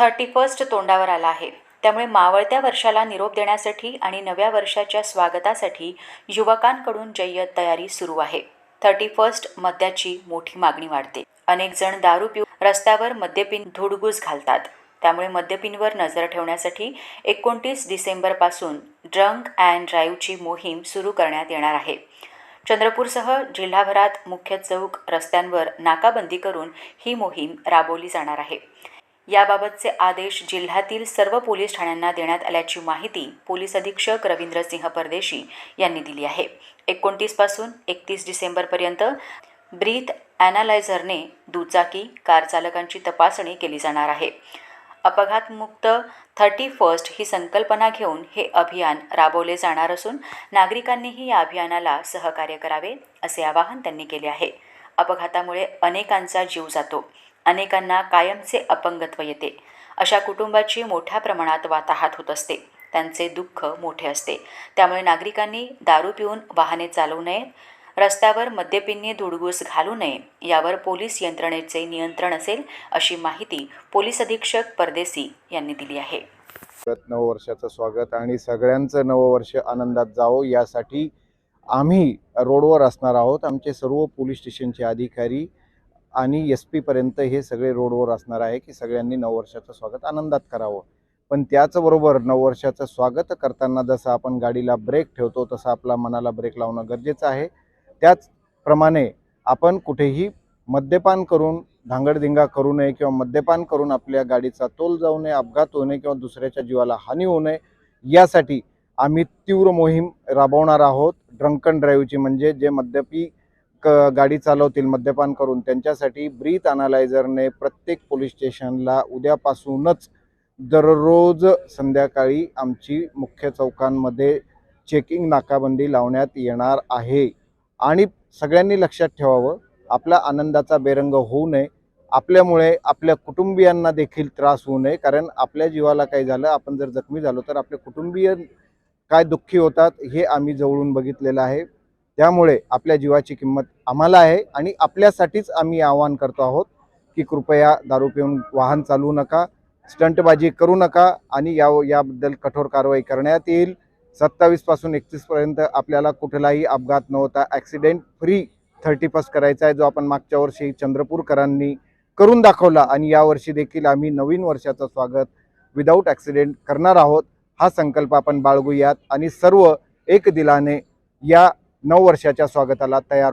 Thirty first तोंडावर आला आहे. त्यामुळे मावळत्या वर्षाला निरोप देण्यासाठी आणि नव्या वर्षाच्या स्वागतासाठी युवकांकडून जय्यत तयारी सुरू आहे. थर्टी फर्स्ट मद्याची मोठी मागणी वाढते. अनेक जण दारू पिऊन रस्त्यावर मद्यपिन धुडगूस घालतात. त्यामुळे मद्यपिनवर नजर ठेवण्यासाठी एकोणतीस डिसेंबरपासून ड्रंक अँड ड्राईव्हची मोहीम सुरू करण्यात येणार आहे. चंद्रपूरसह जिल्हाभरात मुख्य चौक रस्त्यांवर नाकाबंदी करून ही मोहीम राबवली जाणार आहे. याबाबतचे आदेश जिल्ह्यातील सर्व पोलीस ठाण्यांना देण्यात आल्याची माहिती पोलीस अधीक्षक रवींद्र सिंह परदेशी यांनी दिली आहे. एकोणतीसपासून एकतीस डिसेंबरपर्यंत ब्रीथ ॲनालायझरने दुचाकी कार चालकांची तपासणी केली जाणार आहे. अपघातमुक्त थर्टी फर्स्ट ही संकल्पना घेऊन हे अभियान राबवले जाणार असून नागरिकांनीही या अभियानाला सहकार्य करावे असे आवाहन त्यांनी केले आहे. अपघातामुळे अनेकांचा जीव जातो. अनेकांना कायमचे अपंगत्व येते. अशा कुटुंबाची मोठ्या प्रमाणात वाताहात होत असते. त्यांचे दुःख मोठे असते. त्यामुळे नागरिकांनी दारू पिऊन वाहने चालवू नये रस्त्यावर मद्यपिंनी धुडगूस घालू नये यावर पोलीस यंत्रणेचे नियंत्रण असेल अशी माहिती पोलीस अधीक्षक परदेसी यांनी दिली आहे. नववर्षाचं स्वागत आणि सगळ्यांचं नववर्ष आनंदात जावं यासाठी आम्ही रोडवर असणार आहोत. आमचे सर्व पोलीस स्टेशनचे अधिकारी आणि एस पीपर्यंत हे सगळे रोडवर असणार आहे की सगळ्यांनी नववर्षाचं स्वागत आनंदात करावं. पण त्याचबरोबर नववर्षाचं स्वागत करताना जसं आपण गाडीला ब्रेक ठेवतो तसं आपला मनाला ब्रेक लावणं गरजेचं आहे. त्याचप्रमाणे आपण कुठेही मद्यपान करून धांगडधिंगा करू नये किंवा मद्यपान करून आपल्या गाडीचा तोल जाऊ नये अपघात होऊ नये किंवा दुसऱ्याच्या जीवाला हानी होऊ नये यासाठी आम्ही तीव्र मोहीम राबवणार आहोत. ड्रंकन ड्राईव्हची म्हणजे जे मद्यपी गाडी चालवतील मद्यपान करून त्यांच्यासाठी ब्रीथ अनालायझरने प्रत्येक पोलीस स्टेशनला उद्यापासूनच दररोज संध्याकाळी आमची मुख्य चौकांमध्ये चेकिंग नाकाबंदी लावण्यात येणार आहे. आणि सगळ्यांनी लक्षात ठेवावं आपला आनंदाचा बेरंग होऊ नये. आपल्यामुळे आपल्या कुटुंबियांना देखील त्रास होऊ नये कारण आपल्या जीवाला काही झालं आपण जर जखमी झालो तर आपले कुटुंबीय काय दुःखी होतात हे आम्ही जवळून बघितलेलं आहे. त्यामुळे आपल्या जीवाची किंमत आम्हाला आहे आणि आपल्यासाठीच आम्ही आवाहन करतो आहोत की कृपया दारू पिऊन वाहन चालवू नका स्टंटबाजी करू नका आणि या याबद्दल कठोर कारवाई करण्यात येईल. सत्तावीसपासून एकतीसपर्यंत आपल्याला कुठलाही अपघात न होता ॲक्सिडेंट फ्री थर्टी फर्स्ट करायचा आहे जो आपण मागच्या वर्षी चंद्रपूरकरांनी करून दाखवला आणि यावर्षी देखील आम्ही नवीन वर्षाचं स्वागत विदाऊट ॲक्सिडेंट करणार आहोत. हा संकल्प आपण बाळगूयात आणि सर्व एक दिलाने या नऊ वर्षाच्या स्वागताला तयार